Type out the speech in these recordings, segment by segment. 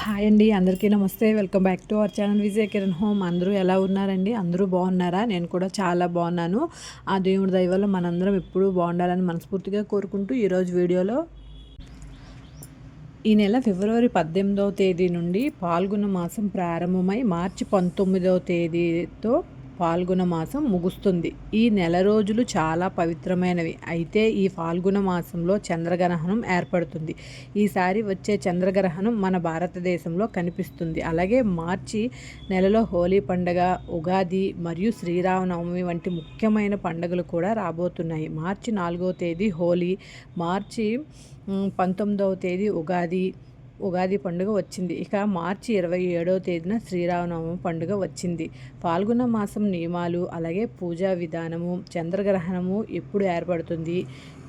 Hi అండి అందరికీ నమస్తే. Welcome back to our channel Vijay Kiran home అందరూ ఎలా ఉన్నారండి? అందరూ బాగున్నారా? నేను కూడా చాలా బాగున్నాను. ఆ దేవుడి దయవల్ల మనందరం ఎప్పుడూ బాగుండాలని మనస్ఫూర్తిగా కోరుకుంటూ ఈరోజు వీడియోలో ఈ నెల ఫిబ్రవరి పద్దెనిమిదవ తేదీ నుండి పాల్గొన మాసం ప్రారంభమై మార్చి పంతొమ్మిదవ తేదీతో ఫాల్గుణ మాసం ముగుస్తుంది. ఈ నెల రోజులు చాలా పవిత్రమైనవి. అయితే ఈ ఫాల్గుణ మాసంలో చంద్రగ్రహణం ఏర్పడుతుంది. ఈసారి వచ్చే చంద్రగ్రహణం మన భారతదేశంలో కనిపిస్తుంది. అలాగే మార్చి నెలలో హోలీ పండగ ఉగాది మరియు శ్రీరామనవమి వంటి ముఖ్యమైన పండుగలు కూడా రాబోతున్నాయి. మార్చి నాలుగవ తేదీ హోలీ మార్చి పంతొమ్మిదవ తేదీ ఉగాది ఉగాది పండుగ వచ్చింది. ఇక మార్చి ఇరవై ఏడవ తేదీన శ్రీరామనవమి పండుగ వచ్చింది. పాల్గొన్న మాసం నియమాలు అలాగే పూజా విధానము చంద్రగ్రహణము ఎప్పుడు ఏర్పడుతుంది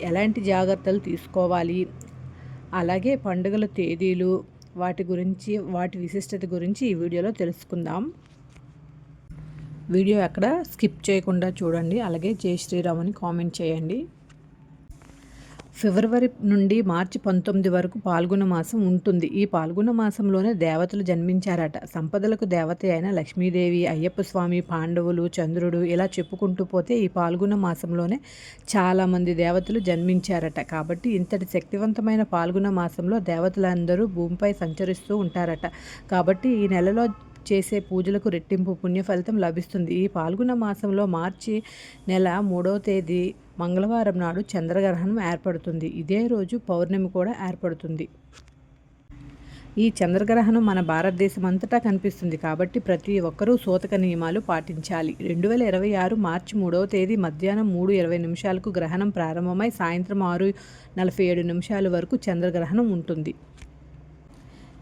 ఎలాంటి జాగ్రత్తలు తీసుకోవాలి అలాగే పండుగల తేదీలు వాటి గురించి వాటి విశిష్టత గురించి ఈ వీడియోలో తెలుసుకుందాం. వీడియో ఎక్కడ స్కిప్ చేయకుండా చూడండి. అలాగే జై శ్రీరామ్ అని కామెంట్ చేయండి. ఫిబ్రవరి నుండి మార్చి పంతొమ్మిది వరకు పాల్గొన మాసం ఉంటుంది. ఈ పాల్గొన మాసంలోనే దేవతలు జన్మించారట. సంపదలకు దేవత అయిన లక్ష్మీదేవి అయ్యప్ప స్వామి పాండవులు చంద్రుడు ఇలా చెప్పుకుంటూ పోతే ఈ పాల్గొన మాసంలోనే చాలామంది దేవతలు జన్మించారట. కాబట్టి ఇంతటి శక్తివంతమైన పాల్గొన మాసంలో దేవతలందరూ భూమిపై సంచరిస్తూ ఉంటారట. కాబట్టి ఈ నెలలో చేసే పూజలకు రెట్టింపు పుణ్యఫలితం లభిస్తుంది. ఈ పాల్గొన మాసంలో మార్చి నెల మూడవ తేదీ మంగళవారం నాడు చంద్రగ్రహణం ఏర్పడుతుంది. ఇదే రోజు పౌర్ణమి కూడా ఏర్పడుతుంది. ఈ చంద్రగ్రహణం మన భారతదేశం అంతటా కనిపిస్తుంది. కాబట్టి ప్రతి ఒక్కరూ సూతక నియమాలు పాటించాలి. రెండు వేల ఇరవై ఆరు మార్చి మూడవ తేదీ మధ్యాహ్నం మూడు ఇరవై నిమిషాలకు గ్రహణం ప్రారంభమై సాయంత్రం ఆరు నలభై ఏడు నిమిషాల వరకు చంద్రగ్రహణం ఉంటుంది.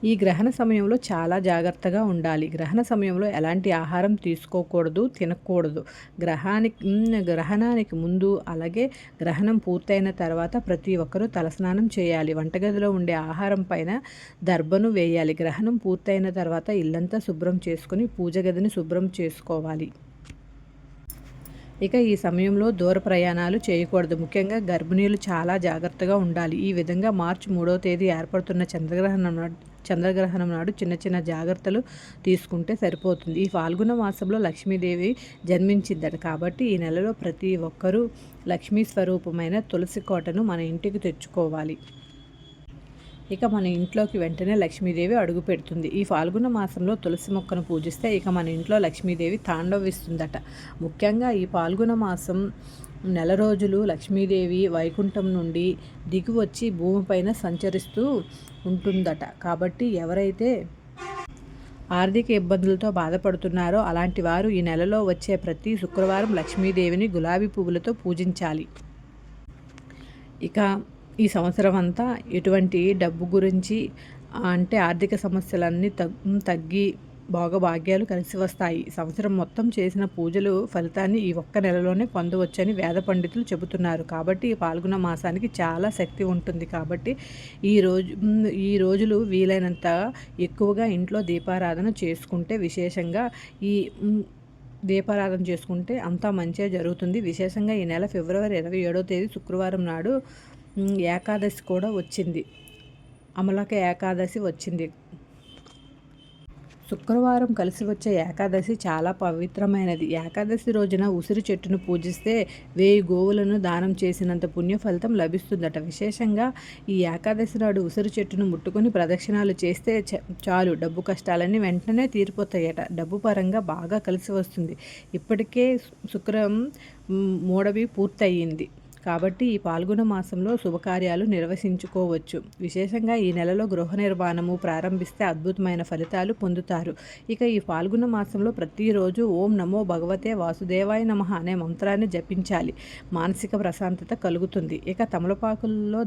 ఈ గ్రహణ సమయంలో చాలా జాగ్రత్తగా ఉండాలి. గ్రహణ సమయంలో ఎలాంటి ఆహారం తీసుకోకూడదు తినకూడదు. గ్రహానికి గ్రహణానికి ముందు అలాగే గ్రహణం పూర్తయిన తర్వాత ప్రతి ఒక్కరూ తలస్నానం చేయాలి. వంటగదిలో ఉండే ఆహారం పైన దర్భను వేయాలి. గ్రహణం పూర్తయిన తర్వాత ఇల్లంతా శుభ్రం చేసుకుని పూజ గదిని శుభ్రం చేసుకోవాలి. ఇక ఈ సమయంలో దూర ప్రయాణాలు చేయకూడదు. ముఖ్యంగా గర్భిణీలు చాలా జాగ్రత్తగా ఉండాలి. ఈ విధంగా మార్చి మూడవ తేదీ ఏర్పడుతున్న చంద్రగ్రహణం చంద్రగ్రహణం నాడు చిన్న చిన్న జాగ్రత్తలు తీసుకుంటే సరిపోతుంది. ఈ ఫాల్గుణ మాసంలో లక్ష్మీదేవి జన్మించిందట. కాబట్టి ఈ నెలలో ప్రతి ఒక్కరూ లక్ష్మీ స్వరూపమైన తులసి కోటను మన ఇంటికి తెచ్చుకోవాలి. ఇక మన ఇంట్లోకి వెంటనే లక్ష్మీదేవి అడుగు పెడుతుంది. ఈ ఫాల్గుణ మాసంలో తులసి మొక్కను పూజిస్తే ఇక మన ఇంట్లో లక్ష్మీదేవి తాండవిస్తుందట. ముఖ్యంగా ఈ పాల్గొన మాసం నెల రోజులు లక్ష్మీదేవి వైకుంఠం నుండి దిగువచ్చి భూమిపైన సంచరిస్తూ ఉంటుందట. కాబట్టి ఎవరైతే ఆర్థిక ఇబ్బందులతో బాధపడుతున్నారో అలాంటి వారు ఈ నెలలో వచ్చే ప్రతి శుక్రవారం లక్ష్మీదేవిని గులాబీ పువ్వులతో పూజించాలి. ఇక ఈ సంవత్సరం అంతా ఎటువంటి డబ్బు గురించి అంటే ఆర్థిక సమస్యలన్నీ తగ్గి భోగభాగ్యాలు కలిసి వస్తాయి. సంవత్సరం మొత్తం చేసిన పూజలు ఫలితాన్ని ఈ ఒక్క నెలలోనే పొందవచ్చని వేద పండితులు చెబుతున్నారు. కాబట్టి ఈ పాల్గొన మాసానికి చాలా శక్తి ఉంటుంది. కాబట్టి ఈ రోజు ఈ రోజులు వీలైనంత ఎక్కువగా ఇంట్లో దీపారాధన చేసుకుంటే విశేషంగా ఈ దీపారాధన చేసుకుంటే అంతా మంచిగా జరుగుతుంది. విశేషంగా ఈ నెల ఫిబ్రవరి ఇరవై ఏడవ తేదీ శుక్రవారం నాడు ఏకాదశి కూడా వచ్చింది. అమలక ఏకాదశి వచ్చింది. శుక్రవారం కలిసి వచ్చే ఏకాదశి చాలా పవిత్రమైనది. ఏకాదశి రోజున ఉసిరి చెట్టును పూజిస్తే వేయి గోవులను దానం చేసినంత పుణ్య ఫలితం లభిస్తుందట. విశేషంగా ఈ ఏకాదశి నాడు ఉసిరి చెట్టును ముట్టుకొని ప్రదక్షిణాలు చేస్తే చాలు. డబ్బు కష్టాలన్నీ వెంటనే తీరిపోతాయట. డబ్బు పరంగా బాగా కలిసి వస్తుంది. ఇప్పటికే శుక్రం మూడవి పూర్తయింది. కాబట్టి ఈ పాల్గొన మాసంలో శుభకార్యాలు నిర్వహించుకోవచ్చు. విశేషంగా ఈ నెలలో గృహ నిర్మాణము ప్రారంభిస్తే అద్భుతమైన ఫలితాలు పొందుతారు. ఇక ఈ పాల్గొన మాసంలో ప్రతిరోజు ఓం నమో భగవతే వాసుదేవాయ నమ అనే మంత్రాన్ని జపించాలి. మానసిక ప్రశాంతత కలుగుతుంది. ఇక తమలపాకుల్లో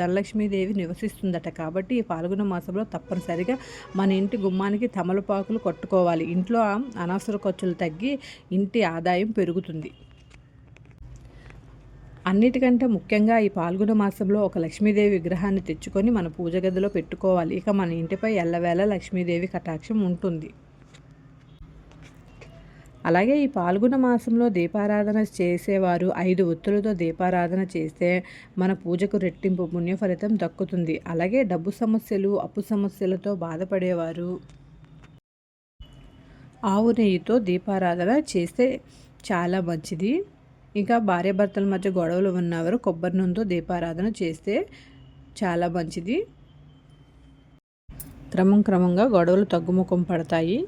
ధనలక్ష్మీదేవి నివసిస్తుందట కాబట్టి ఈ పాల్గొన మాసంలో తప్పనిసరిగా మన ఇంటి గుమ్మానికి తమలపాకులు కొట్టుకోవాలి. ఇంట్లో అనవసర ఖర్చులు తగ్గి ఇంటి ఆదాయం పెరుగుతుంది. అన్నిటికంటే ముఖ్యంగా ఈ పాల్గొన మాసంలో ఒక లక్ష్మీదేవి విగ్రహాన్ని తెచ్చుకొని మన పూజ గదిలో పెట్టుకోవాలి. ఇక మన ఇంటిపై ఎల్లవేళ లక్ష్మీదేవి కటాక్షం ఉంటుంది. అలాగే ఈ పాల్గొన మాసంలో దీపారాధన చేసేవారు ఐదు ఒత్తులతో దీపారాధన చేస్తే మన పూజకు రెట్టింపు పుణ్య ఫలితం దక్కుతుంది. అలాగే డబ్బు సమస్యలు అప్పు సమస్యలతో బాధపడేవారు ఆవు నెయ్యితో దీపారాధన చేస్తే చాలా మంచిది. ఇంకా భార్యాభర్తల మధ్య గొడవలు ఉన్నవారు కొబ్బరి నూనెతో దీపారాధన చేస్తే చాలా మంచిది. క్రమం క్రమంగా గొడవలు తగ్గుముఖం పడతాయి.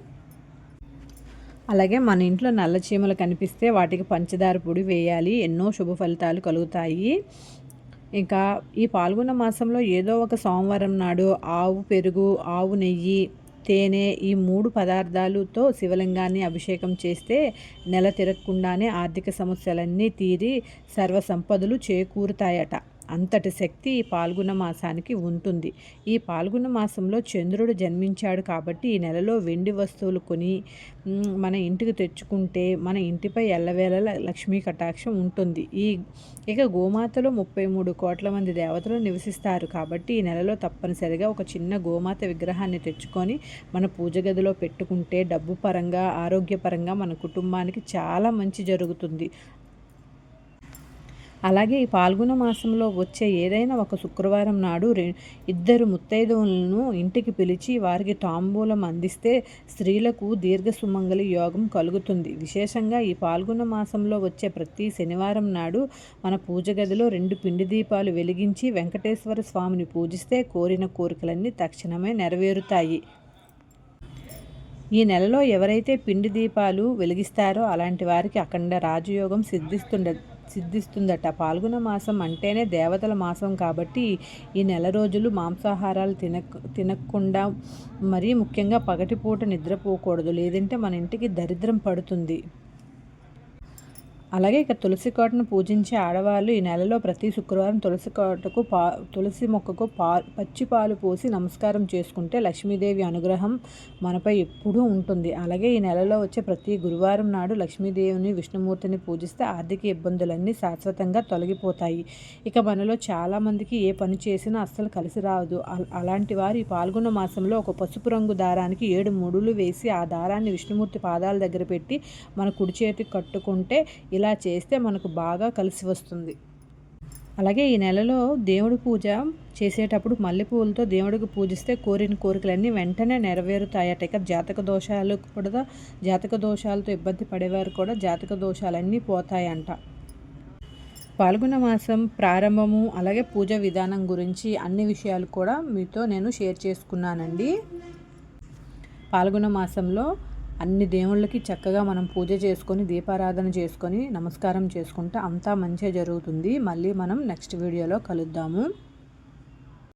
అలాగే మన ఇంట్లో నల్ల చీమలు కనిపిస్తే వాటికి పంచదార పొడి వేయాలి. ఎన్నో శుభ ఫలితాలు కలుగుతాయి. ఇంకా ఈ పాల్గొన్న మాసంలో ఏదో ఒక సోమవారం నాడు ఆవు పెరుగు ఆవు నెయ్యి తేనె ఈ మూడు పదార్థాలతో శివలింగాన్ని అభిషేకం చేస్తే నెల తిరగకుండానే ఆర్థిక సమస్యలన్నీ తీరి సర్వసంపదలు చేకూరుతాయట. అంతటి శక్తి ఈ పాల్గొన మాసానికి ఉంటుంది. ఈ పాల్గొన మాసంలో చంద్రుడు జన్మించాడు కాబట్టి ఈ నెలలో వెండి వస్తువులు కొని మన ఇంటికి తెచ్చుకుంటే మన ఇంటిపై ఎల్లవేళ లక్ష్మీ కటాక్షం ఉంటుంది. ఈ ఇక గోమాతలో ముప్పై మూడు కోట్ల మంది దేవతలు నివసిస్తారు కాబట్టి ఈ నెలలో తప్పనిసరిగా ఒక చిన్న గోమాత విగ్రహాన్ని తెచ్చుకొని మన పూజ గదిలో పెట్టుకుంటే డబ్బు పరంగా ఆరోగ్యపరంగా మన కుటుంబానికి చాలా మంచి జరుగుతుంది. అలాగే ఈ పాల్గొన మాసంలో వచ్చే ఏదైనా ఒక శుక్రవారం నాడు ఇద్దరు ముత్తైదువులను ఇంటికి పిలిచి వారికి తాంబూలం అందిస్తే స్త్రీలకు దీర్ఘ సుమంగళి యోగం కలుగుతుంది. విశేషంగా ఈ పాల్గొన మాసంలో వచ్చే ప్రతి శనివారం నాడు మన పూజ గదిలో రెండు పిండి దీపాలు వెలిగించి వెంకటేశ్వర స్వామిని పూజిస్తే కోరిన కోరికలన్నీ తక్షణమే నెరవేరుతాయి. ఈ నెలలో ఎవరైతే పిండి దీపాలు వెలిగిస్తారో అలాంటి వారికి అఖండ రాజయోగం సిద్ధిస్తుండదు సిద్ధిస్తుందట. పాల్గొన మాసం అంటేనే దేవతల మాసం కాబట్టి ఈ నెల రోజులు మాంసాహారాలు తినక తినకుండా మరీ ముఖ్యంగా పగటిపూట నిద్రపోకూడదు. లేదంటే మన ఇంటికి దరిద్రం పడుతుంది. అలాగే ఇక తులసి కోటను పూజించే ఆడవాళ్ళు ఈ నెలలో ప్రతి శుక్రవారం తులసి కోటకు పా తులసి మొక్కకు పా పచ్చి పాలు పోసి నమస్కారం చేసుకుంటే లక్ష్మీదేవి అనుగ్రహం మనపై ఎప్పుడూ ఉంటుంది. అలాగే ఈ నెలలో వచ్చే ప్రతి గురువారం నాడు లక్ష్మీదేవిని విష్ణుమూర్తిని పూజిస్తే ఆర్థిక ఇబ్బందులన్నీ శాశ్వతంగా తొలగిపోతాయి. ఇక మనలో చాలామందికి ఏ పని చేసినా అస్సలు కలిసి రాదు. అలాంటి వారు ఈ పాల్గొన్న మాసంలో ఒక పసుపు రంగు దారానికి ఏడు ముడులు వేసి ఆ దారాన్ని విష్ణుమూర్తి పాదాల దగ్గర పెట్టి మన కుడి చేతికి కట్టుకుంటే ఇలా చేస్తే మనకు బాగా కలిసి వస్తుంది. అలాగే ఈ నెలలో దేవుడి పూజ చేసేటప్పుడు మల్లెపూలతో దేవుడికి పూజిస్తే కోరిన కోరికలన్నీ వెంటనే నెరవేరుతాయట. ఇక జాతక దోషాలు కూడా జాతక దోషాలతో ఇబ్బంది పడేవారు కూడా జాతక దోషాలన్నీ పోతాయంట. పాల్గొన మాసం ప్రారంభము అలాగే పూజ విధానం గురించి అన్ని విషయాలు కూడా మీతో నేను షేర్ చేసుకున్నానండి. పాల్గొన మాసంలో అన్ని దేవుళ్ళకి చక్కగా మనం పూజ చేసుకొని దీపారాధన చేసుకొని నమస్కారం చేసుకుంటే అంతా మంచిగా జరుగుతుంది. మళ్ళీ మనం నెక్స్ట్ వీడియోలో కలుద్దాము.